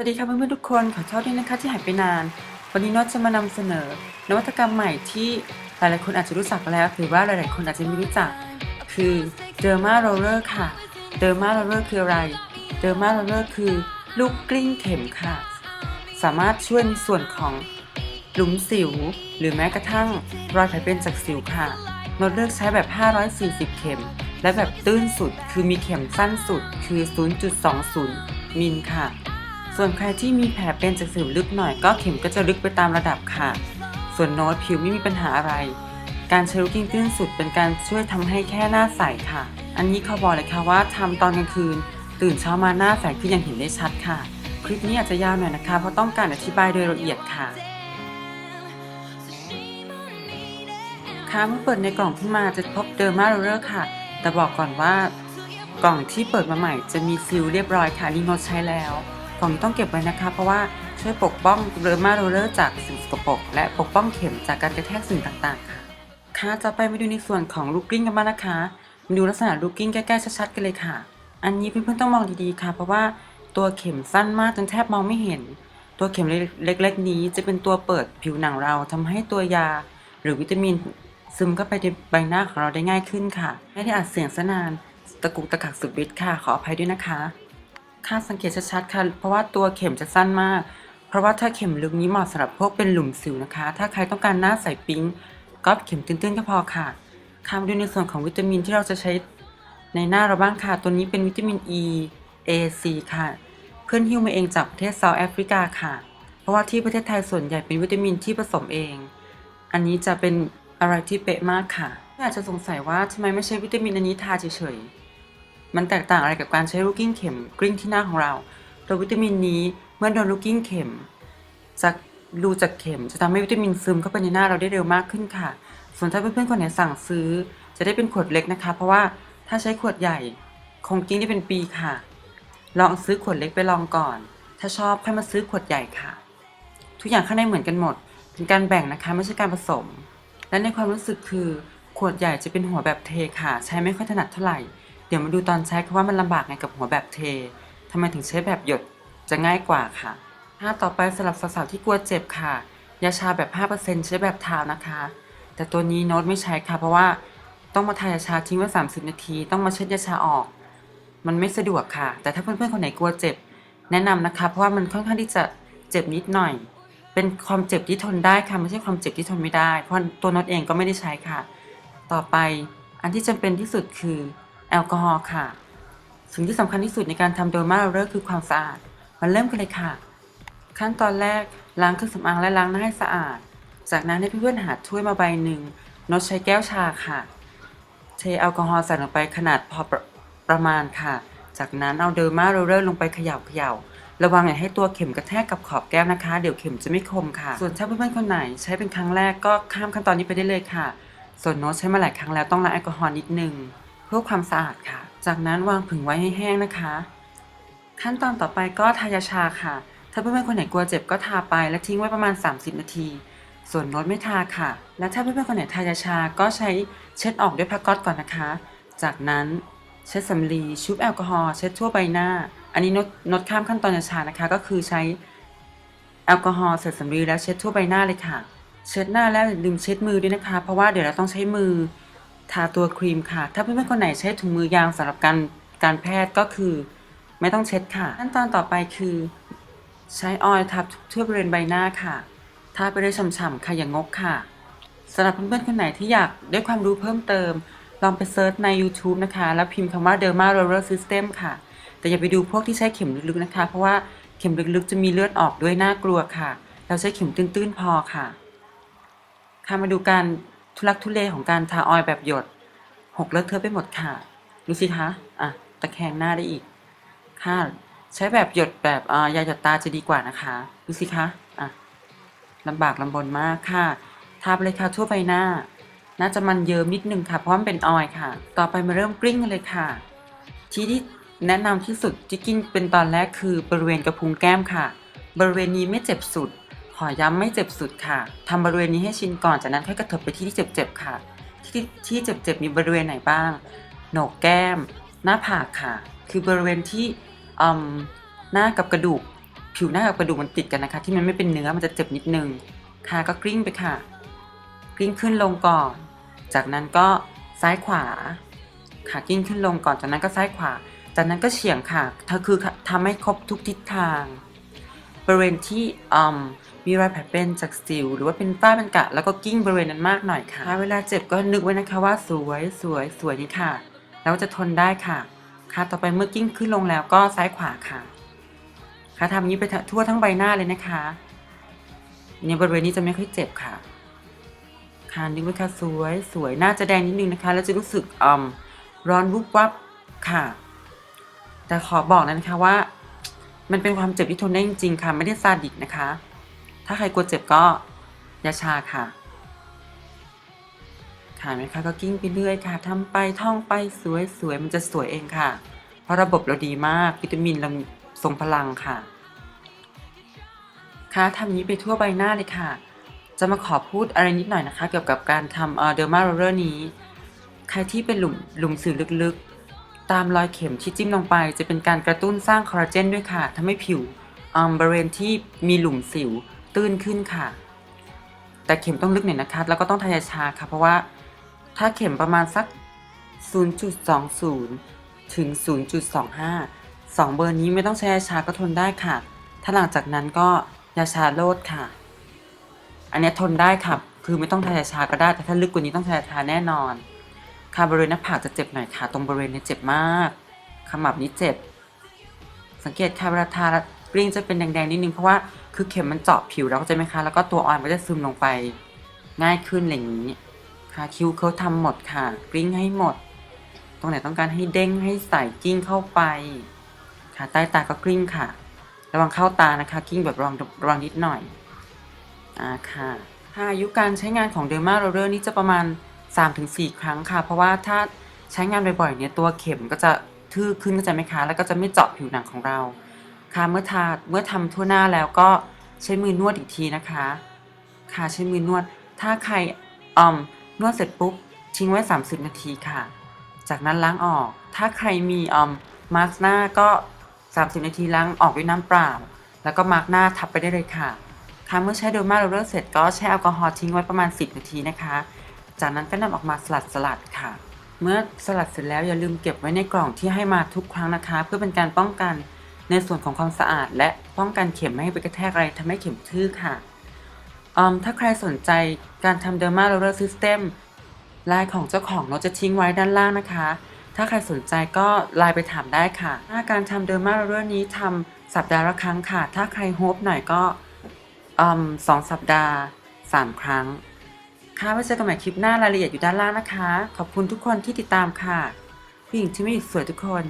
สวัสดีค่ะเพื่อนๆทุกคนขอโทษด้วยนะคะที่หายไปนาน วันนี้โนตจะมานำเสนอ นวัตกรรมใหม่ที่หลายๆคนอาจจะรู้จักแล้วหรือว่าหลายๆคนอาจจะไม่รู้จัก คือ Derma Roller ค่ะ Derma Roller คืออะไร Derma Roller คือลูกกลิ้งเข็มค่ะ สามารถช่วยในส่วนของหลุมสิว หรือแม้กระทั่งรอยแผลเป็นจากสิวค่ะโนตเลือกใช้แบบ 540 เข็ม และแบบตื้นสุดคือมีเข็มสั้นสุดคือ 0.20 มิลค่ะ ส่วนใครที่มีแผลเป็นจากสิวลึกหน่อยก็เข็มก็จะลึกไปตามระดับค่ะ ส่วนโน้ตผิวไม่มีปัญหาอะไร การใช้ลูกกิ้งตื้นสุดเป็นการช่วยทำให้แค่หน้าใสค่ะ อันนี้เขาบอกเลยค่ะว่าทำตอนกลางคืน ตื่นเช้ามาหน้าใสขึ้นอย่างเห็นได้ชัดค่ะ คลิปนี้อาจจะยาวหน่อยนะคะเพราะต้องการอธิบายโดยละเอียดค่ะค่ะเมื่อเปิดในกล่องขึ้นมาจะพบเดอร์มาโรเลอร์ค่ะ แต่บอกก่อนว่ากล่องที่เปิดมาใหม่จะมีซีลเรียบร้อยค่ะนี่งดใช้แล้ว กล่องนี้ต้องเก็บไว้นะคะ เพราะว่าช่วยปกป้องเดอร์มาโรเลอร์จากสิ่งสกปรกและปกป้องเข็มจากการกระแทกสิ่งต่างๆ ค่ะค่ะต่อไปมาดูในส่วนของลูกกลิ้งกันบ้างนะคะมาดูลักษณะลูกกลิ้งใกล้ๆชัดๆกันเลยค่ะ อันนี้เพื่อนๆต้องมองดีๆค่ะ เพราะว่าตัวเข็มสั้นมากจนแทบมองไม่เห็น ตัวเข็มเล็กๆ นี้จะเป็นตัวเปิดผิวหนังเราทำให้ตัวยา หรือวิตามินซึมเข้าไปในใบหน้าของเราได้ง่ายขึ้นค่ะ ไม่ได้อัดเสียงซะนาน ตะกุกตะกักสุดฤทธิ์ค่ะ ขออภัยด้วยนะคะ ค่าสังเกตชัดๆค่ะ เพราะว่าตัวเข็มจะสั้นมาก เพราะว่าถ้าเข็มลึกนี้เหมาะสำหรับพวกเป็นหลุมสิวนะคะ ถ้าใครต้องการหน้าใสปิ๊งก็เข็มตื้นๆก็พอค่ะข้ามดูในส่วนของวิตามินที่เราจะใช้ในหน้าเราบ้างค่ะ ตัวนี้เป็นวิตามิน E A C ค่ะ เพื่อนฮิ้วมาเองจากประเทศเซาท์แอฟริกาค่ะ เพราะว่าที่ประเทศไทยส่วนใหญ่เป็นวิตามินที่ผสมเอง อันนี้จะเป็นอะไรที่เป๊ะมากค่ะอาจจะสงสัยว่าทำไมไม่ใช้วิตามินอันนี้ทาเฉยๆ มันแตกต่างอะไรกับการใช้ลูกกิ้งเข็มกลิ้งที่หน้าของเราตัววิตามินนี้เมื่อโดนลูกกิ้งเข็มจากรูจากเข็มจะทำให้วิตามินซึมเข้าไปในหน้าเราได้เร็วมากขึ้นค่ะ ส่วนถ้าเพื่อนๆคนไหนสั่งซื้อ จะได้เป็นขวดเล็กนะคะ เพราะว่าถ้าใช้ขวดใหญ่คงกิ้งได้เป็นปีค่ะ ลองซื้อขวดเล็กไปลองก่อน ถ้าชอบค่อยมาซื้อขวดใหญ่ค่ะ ทุกอย่างข้างในเหมือนกันหมด เป็นการแบ่งนะคะไม่ใช่การผสม และในความรู้สึกคือขวดใหญ่จะเป็นหัวแบบเทค่ะ ใช้ไม่ค่อยถนัดเท่าไหร่ เดี๋ยวมาดูตอนใช้ค่ะว่ามันลำบากไงกับหัวแบบเททำไมถึงใช้แบบหยดจะง่ายกว่าค่ะถ้าต่อไปสำหรับสาวๆที่กลัวเจ็บค่ะ ยาชาแบบ 5%ใช้แบบเท้านะคะ แต่ตัวนี้โน้ตไม่ใช้ค่ะ เพราะว่าต้องมาทายาชาทิ้งไว้ 30 นาที ต้องมาเช็ดยาชาออก มันไม่สะดวกค่ะ แต่ถ้าเพื่อนๆคนไหนกลัวเจ็บ แนะนำนะคะ เพราะว่ามันค่อนข้างที่จะเจ็บนิดหน่อย เป็นความเจ็บที่ทนได้ค่ะไม่ใช่ความเจ็บที่ทนไม่ได้ เพราะตัวโน็อตเองก็ไม่ได้ใช้ค่ะ ต่อไปอันที่จำเป็นที่สุดคือ แอลกอฮอล์ค่ะ สิ่งที่สำคัญที่สุดในการทำโดมาเรอร์คือความสะอาดมันเริ่มกันเลยค่ะ ขั้นตอนแรกล้างเครื่องสำอางและล้างหน้าให้สะอาด จากนั้นให้เพื่อนๆหาถ้วยมาใบหนึ่งโนตใช้แก้วชาค่ะเทแอลกอฮอล์ใส่ลงไปขนาดพอประประมาณค่ะ จากนั้นเอาเดอร์มาโรเลอร์ลงไปเขย่าเขย่าระวังอย่าให้ตัวเข็มกระแทกกับขอบแก้วนะคะ เดี๋ยวเข็มจะไม่คมค่ะ ส่วนถ้าเพื่อนๆคนไหนใช้เป็นครั้งแรกก็ข้ามขั้นตอนนี้ไปได้เลยค่ะ ส่วนโน้ตใช้มาหลายครั้งแล้วต้องล้างแอลกอฮอล์นิดนึง เพื่อความสะอาดค่ะ จากนั้นวางผึ่งไว้ให้แห้งนะคะ ขั้นตอนต่อไปก็ทายาชาค่ะ ถ้าเพื่อนๆคนไหนกลัวเจ็บก็ทาไปและทิ้งไว้ประมาณ 30 นาที ส่วนน้ตไม่ทาค่ะ และถ้าเพื่อนๆคนไหนทายาชาก็ใช้เช็ดออกด้วยผ้าก๊อซก่อนนะคะ จากนั้นเช็ดสำลีชุบแอลกอฮอล์เช็ดทั่วใบหน้า อันนี้น้ตโน้ตข้ามขั้นตอนยาชานะคะ ก็คือใช้แอลกอฮอล์ใส่สำลีแล้วเช็ดทั่วใบหน้าเลยค่ะ เช็ดหน้าแล้วลืมเช็ดมือด้วยนะคะ เพราะว่าเดี๋ยวเราต้องใช้มือ ทาตัวครีมค่ะ ถ้าเพื่อนๆคนไหนใช้ถุงมือยางสำหรับการการแพทย์ก็คือ ไม่ต้องเช็ดค่ะ ขั้นตอนต่อไปคือ ใช้ออยล์ทับทั่วบริเวณใบหน้าค่ะทาไปได้ฉ่ำๆค่ะอย่างงกค่ะสำหรับเพื่อนๆคนไหนที่อยากได้ความรู้เพิ่มเติม ลองไปเซิร์ชใน YouTube นะคะ แล้วพิมพ์คำว่า Derma Roller System ค่ะ แต่อย่าไปดูพวกที่ใช้เข็มลึกๆนะคะ เพราะว่าเข็มลึกๆจะมีเลือดออกด้วยน่ากลัวค่ะ เราใช้เข็มตื้นๆพอค่ะค่ะมาดูการ ทุลักทุเลของการทาออยล์แบบหยด หกเลอะเทอะไปหมดค่ะ ดูสิคะ อะ ตะแคงหน้าได้อีก ค่ะ ใช้แบบหยดแบบอ่อยาหยดตาจะดีกว่านะคะ ดูสิคะ อะลำบากลำบนมากค่ะ ทาไปเลยค่ะทั่วใบหน้า น่าจะมันเยิ้มนิดนึงค่ะ เพราะมันเป็นออยล์ค่ะ ต่อไปมาเริ่มกลิ้งกันเลยค่ะ ที่ที่แนะนำที่สุดที่กิ้งเป็นตอนแรกคือบริเวณกระพุ้งแก้มค่ะ บริเวณนี้ไม่เจ็บสุด ขอย้ำไม่เจ็บสุดค่ะทำบริเวณนี้ให้ชินก่อน จากนั้นค่อยกระเถิบไปที่ที่เจ็บๆค่ะ ที่ที่เจ็บๆมีบริเวณไหนบ้าง โหนกแก้ม หน้าผากค่ะ คือบริเวณที่หน้ากับกระดูก ผิวหน้ากับกระดูกมันติดกันนะคะ ที่มันไม่เป็นเนื้อมันจะเจ็บนิดนึงค่ะก็กลิ้งไปค่ะ กลิ้งขึ้นลงก่อน จากนั้นก็ซ้ายขวาค่ะกลิ้งขึ้นลงก่อนจากนั้นก็ซ้ายขวา จากนั้นก็เฉียงค่ะเธอคือทำให้ครบทุกทิศทาง บริเวณที่อืมมีรอยแผลเป็นจากสิว หรือว่าเป็นฝ้าเป็นกะ แล้วก็กิ้งบริเวณนั้นมากหน่อยค่ะ เวลาเจ็บก็นึกไว้นะคะว่าสวยสวยสวยนี่ค่ะ แล้วจะทนได้ค่ะ ค่ะต่อไปเมื่อกิ้งขึ้นลงแล้วก็ซ้ายขวาค่ะ ค่ะทำนี้ไปทั่วทั้งใบหน้าเลยนะคะเนี่ยบริเวณนี้จะไม่ค่อยเจ็บค่ะ ค่ะนึกไว้ค่ะสวยสวยหน้าจะแดงนิดนึงนะคะ แล้วจะรู้สึกอืมร้อนวุบวับค่ะ แต่ขอบอกนะคะว่า มันเป็นความเจ็บที่ทนได้จริงๆค่ะ ไม่ได้ซาดิสนะคะ ถ้าใครกลัวเจ็บก็อยาชาค่ะค่ะไหมคะก็กิ้งไปเรื่อยค่ะทำไปท่องไปสวยสวยมันจะสวยเองค่ะ เพราะระบบเราดีมากวิตามินเราทรงพลังค่ะ ค่ะทำนี้ไปทั่วใบหน้าเลยค่ะ จะมาขอพูดอะไรนิดหน่อยนะคะ เกี่ยวกับการทำเดอร์มาโรเลอร์นี้ ใครที่เป็นหลุมหลุมสิวลึกๆ ตามรอยเข็มที่จิ้มลงไป จะเป็นการกระตุ้นสร้างคอลลาเจนด้วยค่ะทำให้ผิวบริเวณที่มีหลุมสิวตื้นขึ้นค่ะ แต่เข็มต้องลึกหน่อยนะคะแล้วก็ต้องทายาชาค่ะ เพราะว่าถ้าเข็มประมาณสัก 0.20 ถึง 0.25 2 เบอร์นี้ไม่ต้องใช้ยาชาก็ทนได้ค่ะ ถ้าหลังจากนั้นก็ยาชาโลดค่ะ อันนี้ทนได้ค่ะ คือไม่ต้องทายาชาก็ได้แต่ถ้าลึกกว่านี้ต้องทายาชาแน่นอน ค่ะบริเวณหน้าผากจะเจ็บหน่อยค่ะ ตรงบริเวณนี้เจ็บมาก ขมับนี้เจ็บ สังเกตค่ะเวลาทากลิ้งจะเป็นแดงๆนิดนึงเพราะว่าคือเข็มมันเจาะผิวแล้วก็จะไหมคะ แล้วก็ตัวออยมันก็จะซึมลงไปง่ายขึ้นอะไรอย่างนี้ค่ะคิ้วเขาทำหมดค่ะ กลิ้งให้หมด ตรงไหนต้องการให้เด้งให้ใส่กิ้งเข้าไป ค่ะใต้ตาก็กลิ้งค่ะ ระวังเข้าตานะคะ กิ้งแบบระวังระวังนิดหน่อยอ่าค่ะ ถ้าอายุการใช้งานของเดอร์มาโรเลอร์นี่จะประมาณ 3-4 ครั้งค่ะ เพราะว่าถ้าใช้งานบ่อยๆเนี่ยตัวเข็มก็จะทื่อขึ้นก็จะไหมคะ แล้วก็จะไม่เจาะผิวหนังของเรา ค่ะเมื่อทาเมื่อทำทั่วหน้าแล้วก็ใช้มือนวดอีกทีนะคะ ค่ะใช้มือนวด ถ้าใครอ่อมนวดเสร็จปุ๊บทิ้งไว้ 30 นาทีค่ะ จากนั้นล้างออก ถ้าใครมีอ่อมมาร์กหน้าก็ 30 นาทีล้างออกด้วยน้ำเปล่า แล้วก็มาร์กหน้าทับไปได้เลยค่ะค่ะเมื่อใช้โดมาโรเลอร์เสร็จก็แช่แอลกอฮอล์ทิ้งไว้ประมาณ 10 นาทีนะคะ จากนั้นก็นำออกมาสลัดสลัดค่ะ เมื่อสลัดเสร็จแล้วอย่าลืมเก็บไว้ในกล่องที่ให้มาทุกครั้งนะคะ เพื่อเป็นการป้องกันในส่วนของความสะอาด และป้องกันเข็มไม่ให้ไปกระแทกอะไรทำให้เข็มทื่อค่ะอืมถ้าใครสนใจการทำเดอร์มาโรเลอร์ซิสเต็มไลน์ของเจ้าของเราจะทิ้งไว้ด้านล่างนะคะ ถ้าใครสนใจก็ไลน์ไปถามได้ค่ะถ้าการทำเดอร์มาโรเลอร์นี้ทำสัปดาห์ละครั้งค่ะ ถ้าใครโฮปหน่อยก็อืมสองสัปดาห์สามครั้ง ค่ะไว้เจอกันใหม่คลิปหน้ารายละเอียดอยู่ด้านล่างนะคะ ขอบคุณทุกคนที่ติดตามค่ะผู้หญิงที่ไม่หยุดสวยทุกคน